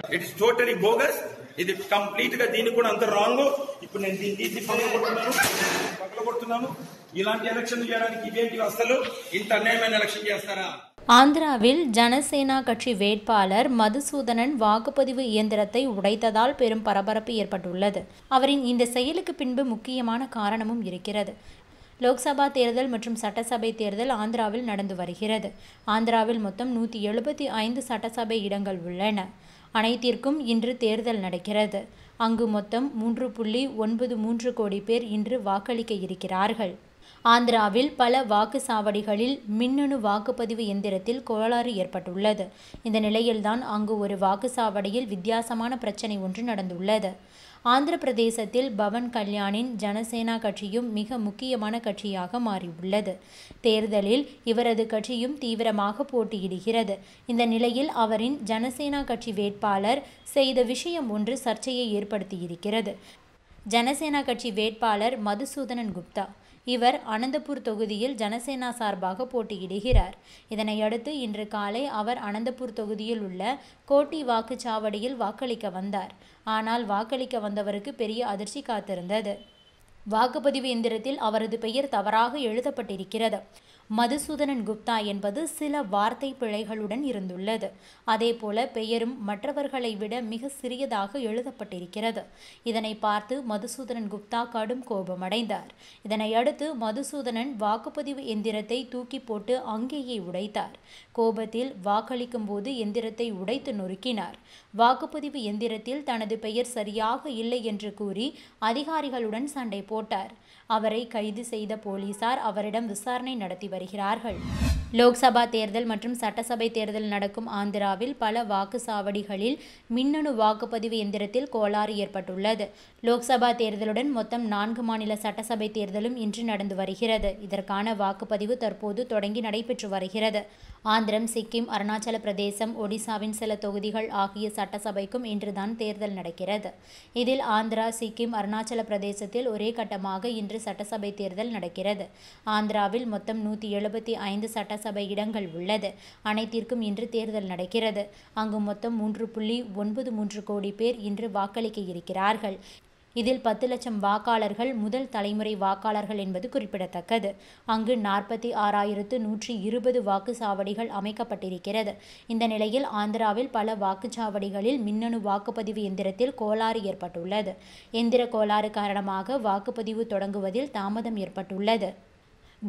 It's totally bogus ఇది complete గా దీనికి కూడా అంత రాంగ్ ఇప్పుడు నేను దీన్ని తీసి పగల కొడుతున్నాను పగల కొడుతున్నాను ఇలాంటి ఎలక్షన్ చేయడానికి ఇదేంటి అసలు ఇంత అన్యాయమైన ఎలక్షన్ చేస్తారా ஆந்திராவில் ஜனசேனா கட்சி வேட்பாளர் மதுசூதனன் வாக்குப்பதிவு இயந்திரத்தை உடைத்ததால் பெரும் பரபரப்பு ஏற்பட்டுள்ளது அவரின் இந்த செயலுக்கு பின்பு முக்கியமான காரணமும் இருக்கிறது லோக்சபா தேர்தல் மற்றும் சட்டசபை தேர்தல் ஆந்திராவில் நடந்து வருகிறது ஆந்திராவில் மொத்தம் நூற்றி எழுபத்தி ஐந்து சட்டசபை இடங்கள் உள்ளன அனைத்திற்கும் இன்று தேர்தல் நடக்கிறது. அங்கு மொத்தம் மூன்று புள்ளி ஒன்பது மூன்று கோடி பேர் இன்று வாக்களிக்க இருக்கிறார்கள். ஆந்திராவில் பல வாக்குச்சாவடிகளில் மின்னணு வாக்குப்பதிவு எந்திரத்தில் கோளாறு ஏற்பட்டுள்ளது. இந்த நிலையில்தான் அங்கு ஒரு வாக்குச்சாவடியில் வித்தியாசமான பிரச்சனை ஒன்று நடந்துள்ளது. ஆந்திர பிரதேசத்தில் பவன் கல்யாணின் ஜனசேனா கட்சியும் மிக முக்கியமான கட்சியாக மாறியுள்ளது. தேர்தலில் இவரது கட்சியும் தீவிரமாக போட்டியிடுகிறது. இந்த நிலையில் அவரின் ஜனசேனா கட்சி வேட்பாளர் செய்த விஷயம் ஒன்று சர்ச்சையை ஏற்படுத்தியிருக்கிறது. ஜனசேனா கட்சி வேட்பாளர் மதுசூதனன் குப்தா. இவர் அனந்தபூர் தொகுதியில் ஜனசேனா சார்பாக போட்டியிடுகிறார். இதனையடுத்து இன்று காலை அவர் அனந்தபூர் தொகுதியில் உள்ள கோட்டி வாக்குச்சாவடியில் வாக்களிக்க வந்தார். ஆனால் வாக்களிக்க வந்தவருக்கு பெரிய அதிர்ச்சி காத்திருந்தது. வாக்குப்பதிவு எந்திரத்தில் அவரது பெயர் தவறாக எழுதப்பட்டிருக்கிறது. மதுசூதனன் குப்தா என்பது சில வார்த்தை பிழைகளுடன் இருந்துள்ளது. அதேபோல பெயரும் மற்றவர்களை விட மிக சிறியதாக எழுதப்பட்டிருக்கிறது. இதனை பார்த்து மதுசூதனன் குப்தா கடும் கோபமடைந்தார். இதனை அடுத்து மதுசூதனன் வாக்குப்பதிவு எந்திரத்தை தூக்கி போட்டு அங்கேயே உடைத்தார். கோபத்தில் வாக்களிக்கும் போது எந்திரத்தை உடைத்து நொறுக்கினார். வாக்குப்பதிவு எந்திரத்தில் தனது பெயர் சரியாக இல்லை என்று கூறி அதிகாரிகளுடன் சண்டை போட்டார். அவரை கைது செய்த போலீசார் அவரிடம் விசாரணை நடத்தி வருகிறார்கள். லோக்சபா தேர்தல் மற்றும் சட்டசபை தேர்தல் நடக்கும் ஆந்திராவில் பல வாக்குச்சாவடிகளில் மின்னணு வாக்குப்பதிவு எந்திரத்தில் கோளாறு ஏற்பட்டுள்ளது. லோக்சபா தேர்தலுடன் மொத்தம் நான்கு மாநில சட்டசபை தேர்தலும் இன்று நடந்து வருகிறது. இதற்கான வாக்குப்பதிவு தற்போது தொடங்கி நடைபெற்று வருகிறது. ஆந்திரம் சிக்கிம் அருணாச்சல பிரதேசம் ஒடிசாவின் சில தொகுதிகள் ஆகிய சட்டசபைக்கும் இன்றுதான் தேர்தல் நடக்கிறது. இதில் ஆந்திரா சிக்கிம் அருணாச்சல பிரதேசத்தில் ஒரே கட்டமாக இன்று சட்டசபை தேர்தல் நடக்கிறது. ஆந்திராவில் மொத்தம் நூற்றி எழுபத்தி ஐந்து சட்டசபை இடங்கள் உள்ளது. அனைத்திற்கும் இன்று தேர்தல் நடக்கிறது. அங்கு மொத்தம் மூன்று புள்ளி ஒன்பது மூன்று கோடி பேர் இன்று வாக்களிக்க இருக்கிறார்கள். இதில் பத்து லட்சம் வாக்காளர்கள் முதல் தலைமுறை வாக்காளர்கள் என்பது குறிப்பிடத்தக்கது. அங்கு நாற்பத்தி ஆறாயிரத்து நூற்றி இருபது வாக்குச்சாவடிகள் அமைக்கப்பட்டிருக்கிறது. இந்த நிலையில் ஆந்திராவில் பல வாக்குச்சாவடிகளில் மின்னணு வாக்குப்பதிவு எந்திரத்தில் கோளாறு ஏற்பட்டுள்ளது. எந்திர கோளாறு காரணமாக வாக்குப்பதிவு தொடங்குவதில் தாமதம் ஏற்பட்டுள்ளது.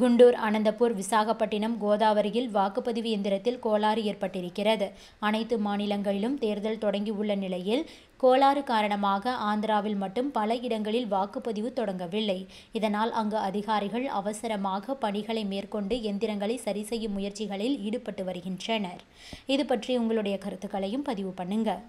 குண்டூர் அனந்தபூர் விசாகப்பட்டினம் கோதாவரியில் வாக்குப்பதிவு எந்திரத்தில் கோளாறு ஏற்பட்டிருக்கிறது. அனைத்து மாநிலங்களிலும் தேர்தல் தொடங்கியுள்ள நிலையில் கோளாறு காரணமாக ஆந்திராவில் மட்டும் பல இடங்களில் வாக்குப்பதிவு தொடங்கவில்லை. இதனால் அங்கு அதிகாரிகள் அவசரமாக பணிகளை மேற்கொண்டு எந்திரங்களை சரி செய்யும் முயற்சிகளில் ஈடுபட்டு வருகின்றனர். இது பற்றி உங்களுடைய கருத்துக்களையும் பதிவு பண்ணுங்கள்